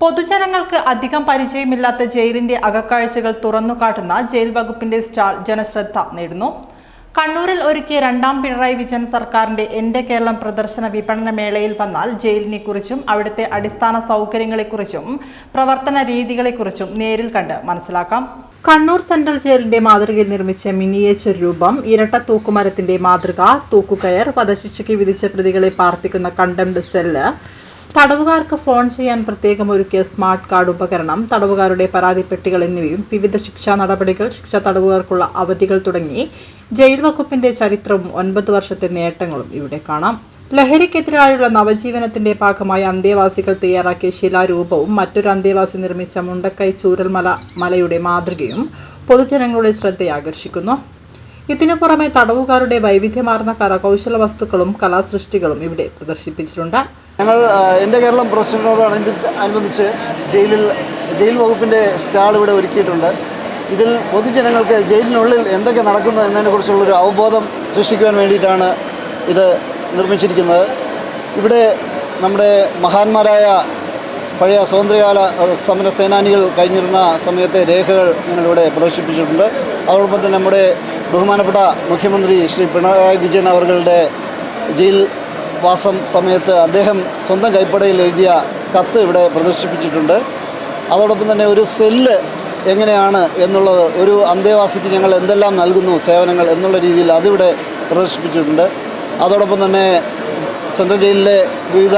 പൊതുജനങ്ങൾക്ക് അധികം പരിചയമില്ലാത്ത ജയിലിന്റെ അകക്കാഴ്ചകൾ തുറന്നുകാട്ടുന്ന ജയിൽ വകുപ്പിന്റെ സ്റ്റാൾ ജനശ്രദ്ധ നേടുന്നു. കണ്ണൂരിൽ ഒരുക്കിയ രണ്ടാം പിണറായി വിജയൻ സർക്കാരിന്റെ എന്റെ കേരളം പ്രദർശന വിപണന മേളയിൽ വന്നാൽ ജയിലിനെ കുറിച്ചും അവിടുത്തെ അടിസ്ഥാന സൗകര്യങ്ങളെക്കുറിച്ചും പ്രവർത്തന രീതികളെക്കുറിച്ചും നേരിൽ കണ്ട് മനസ്സിലാക്കാം. കണ്ണൂർ സെൻട്രൽ ജയിലിന്റെ മാതൃകയിൽ നിർമ്മിച്ച മിനിയേച്ചർ രൂപം ഇരട്ട തൂക്കുമരത്തിന്റെ മാതൃക തൂക്കുകയർ വധശിക്ഷയ്ക്ക് വിധിച്ച പ്രതികളെ പാർപ്പിക്കുന്ന കണ്ടംഡ് സെല്ല് തടവുകാർക്ക് ഫോൺ ചെയ്യാൻ പ്രത്യേകം ഒരുക്കിയ സ്മാർട്ട് കാർഡ് ഉപകരണം തടവുകാരുടെ പരാതി പെട്ടികൾ എന്നിവയും വിവിധ ശിക്ഷാ നടപടികൾ ശിക്ഷ തടവുകാർക്കുള്ള അവധികൾ തുടങ്ങി ജയിൽ വകുപ്പിന്റെ ചരിത്രവും ഒൻപത് വർഷത്തെ നേട്ടങ്ങളും ഇവിടെ കാണാം. ലഹരിക്കെതിരായുള്ള നവജീവനത്തിന്റെ ഭാഗമായി അന്തേവാസികൾ തയ്യാറാക്കിയ ശിലാരൂപവും മറ്റൊരു അന്തേവാസി നിർമ്മിച്ച മുണ്ടക്കൈ ചൂരൽമല മലയുടെ മാതൃകയും പൊതുജനങ്ങളുടെ ശ്രദ്ധയാകർഷിക്കുന്നു. ഇതിനു പുറമെ തടവുകാരുടെ വൈവിധ്യമാർന്ന കരകൗശല വസ്തുക്കളും കലാസൃഷ്ടികളും ഇവിടെ പ്രദർശിപ്പിച്ചിട്ടുണ്ട്. ഞങ്ങൾ എന്റെ കേരളം പ്രസിഡന്റിനോട് അനുബന്ധിച്ച് ജയിലിൽ ജയിൽ വകുപ്പിന്റെ സ്റ്റാൾ ഇവിടെ ഒരുക്കിയിട്ടുണ്ട്. ഇതിൽ പൊതുജനങ്ങൾക്ക് ജയിലിനുള്ളിൽ എന്തൊക്കെ നടക്കുന്നു എന്നതിനെക്കുറിച്ചുള്ളൊരു അവബോധം സൃഷ്ടിക്കുവാൻ വേണ്ടിയിട്ടാണ് ഇത് നിർമ്മിച്ചിരിക്കുന്നത്. ഇവിടെ നമ്മുടെ മഹാന്മാരായ പഴയ സ്വാതന്ത്ര്യകാല സമര സേനാനികൾ കഴിഞ്ഞിരുന്ന സമയത്തെ രേഖകൾ ഞങ്ങളിവിടെ പ്രദർശിപ്പിച്ചിട്ടുണ്ട്. അതോടൊപ്പം തന്നെ നമ്മുടെ ബഹുമാനപ്പെട്ട മുഖ്യമന്ത്രി ശ്രീ പിണറായി വിജയൻ അവരുടെ ജയിൽ വാസം സമയത്ത് അദ്ദേഹം സ്വന്തം കൈപ്പടയിൽ എഴുതിയ കത്ത് ഇവിടെ പ്രദർശിപ്പിച്ചിട്ടുണ്ട്. അതോടൊപ്പം തന്നെ ഒരു സെല്ല് എങ്ങനെയാണ് എന്നുള്ളത് ഒരു അന്തേവാസിക്ക് ഞങ്ങൾ എന്തെല്ലാം നൽകുന്നു സേവനങ്ങൾ എന്നുള്ള രീതിയിൽ അതിവിടെ പ്രദർശിപ്പിച്ചിട്ടുണ്ട്. അതോടൊപ്പം തന്നെ സെൻട്രൽ ജയിലിലെ വിവിധ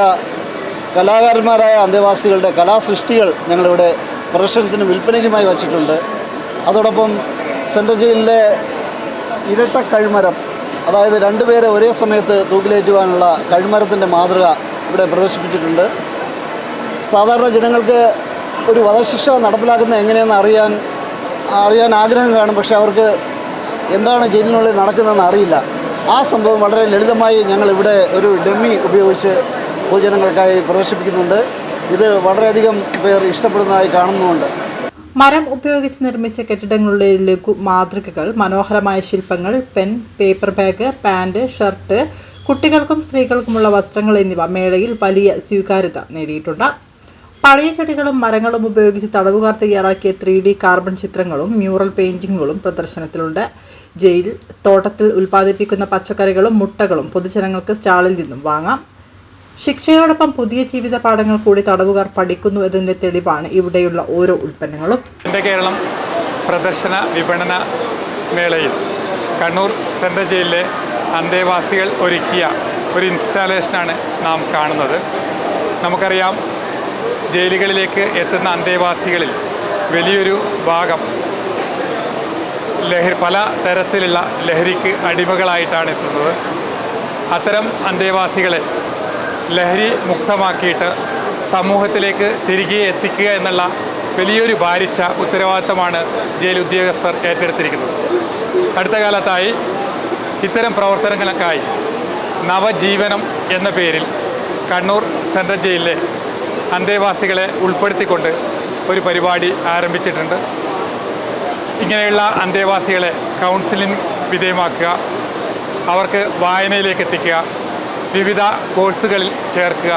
കലാകാരന്മാരായ അന്തേവാസികളുടെ കലാസൃഷ്ടികൾ ഞങ്ങളിവിടെ പ്രദർശനത്തിന് വിൽപ്പനയ്ക്കുമായി വച്ചിട്ടുണ്ട്. അതോടൊപ്പം സെൻട്രൽ ജയിലിലെ ഇരട്ട കഴുമരം അതായത് രണ്ടുപേരെ ഒരേ സമയത്ത് തൂക്കിലേറ്റുവാനുള്ള കഴുമരത്തിന്റെ മാതൃക ഇവിടെ പ്രദർശിപ്പിച്ചിട്ടുണ്ട്. സാധാരണ ജനങ്ങൾക്ക് ഒരു വധശിക്ഷ നടപ്പിലാക്കുന്ന എങ്ങനെയെന്ന് അറിയാൻ അറിയാൻ ആഗ്രഹം കാണും. പക്ഷേ അവർക്ക് എന്താണ് ജയിലിനുള്ളിൽ നടക്കുന്നതെന്ന് അറിയില്ല. ആ സംഭവം വളരെ ലളിതമായി ഞങ്ങൾ ഇവിടെ ഒരു ഡെമ്മി ഉപയോഗിച്ച് പൊതുജനങ്ങൾക്കായി പ്രദർശിപ്പിക്കുന്നുണ്ട്. ഇത് വളരെയധികം പേർ ഇഷ്ടപ്പെടുന്നതായി കാണുന്നുമുണ്ട്. മരം ഉപയോഗിച്ച് നിർമ്മിച്ച കെട്ടിടങ്ങളുടെ ലഘു മാതൃകകൾ മനോഹരമായ ശില്പങ്ങൾ pen paper bag pant shirt കുട്ടികൾക്കും സ്ത്രീകൾക്കുമുള്ള വസ്ത്രങ്ങൾ എന്നിവ മേളയിൽ വലിയ സ്വീകാര്യത നേടിയിട്ടുണ്ട്. പഴയ ചെടികളും മരങ്ങളും ഉപയോഗിച്ച് തടവുകാർ തയ്യാറാക്കിയ ത്രീ ഡി കാർബൺ ചിത്രങ്ങളും മ്യൂറൽ പെയിന്റിങ്ങുകളും പ്രദർശനത്തിലുണ്ട്. ജയിൽ തോട്ടത്തിൽ ഉൽപ്പാദിപ്പിക്കുന്ന പച്ചക്കറികളും മുട്ടകളും പൊതുജനങ്ങൾക്ക് സ്റ്റാളിൽ നിന്നും വാങ്ങാം. ശിക്ഷയോടൊപ്പം പുതിയ ജീവിത പാഠങ്ങൾ കൂടി തടവുകാർ പഠിക്കുന്നു എന്നതിന്റെ തെളിവാണ് ഇവിടെയുള്ള ഓരോ ഉൽപ്പന്നങ്ങളും. കേരളം പ്രദർശന വിപണന മേളയിൽ കണ്ണൂർ സെൻട്രൽ ജയിലിലെ അന്തേവാസികൾ ഒരുക്കിയ ഒരു ഇൻസ്റ്റാലേഷനാണ് നാം കാണുന്നത്. നമുക്കറിയാം ജയിലുകളിലേക്ക് എത്തുന്ന അന്തേവാസികളിൽ വലിയൊരു ഭാഗം ലഹരി പല തരത്തിലുള്ള ലഹരിക്ക് അടിമകളായിട്ടാണ് എത്തുന്നത്. അത്തരം അന്തേവാസികളെ ലഹരി മുക്തമാക്കിയിട്ട് സമൂഹത്തിലേക്ക് തിരികെ എത്തിക്കുക എന്നുള്ള വലിയൊരു ഭാരിച്ച ഉത്തരവാദിത്തമാണ് ജയിൽ ഉദ്യോഗസ്ഥർ ഏറ്റെടുത്തിരിക്കുന്നത്. അടുത്ത കാലത്തായി ഇത്തരം പ്രവർത്തനങ്ങൾക്കായി നവജീവനം എന്ന പേരിൽ കണ്ണൂർ സെൻട്രൽ ജയിലിലെ അന്തേവാസികളെ ഉൾപ്പെടുത്തിക്കൊണ്ട് ഒരു പരിപാടി ആരംഭിച്ചിട്ടുണ്ട്. ഇങ്ങനെയുള്ള അന്തേവാസികളെ കൗൺസിലിംഗ് വിധേയമാക്കുക അവർക്ക് വായനയിലേക്ക് എത്തിക്കുക വിവിധ കോഴ്സുകളിൽ ചേർക്കുക.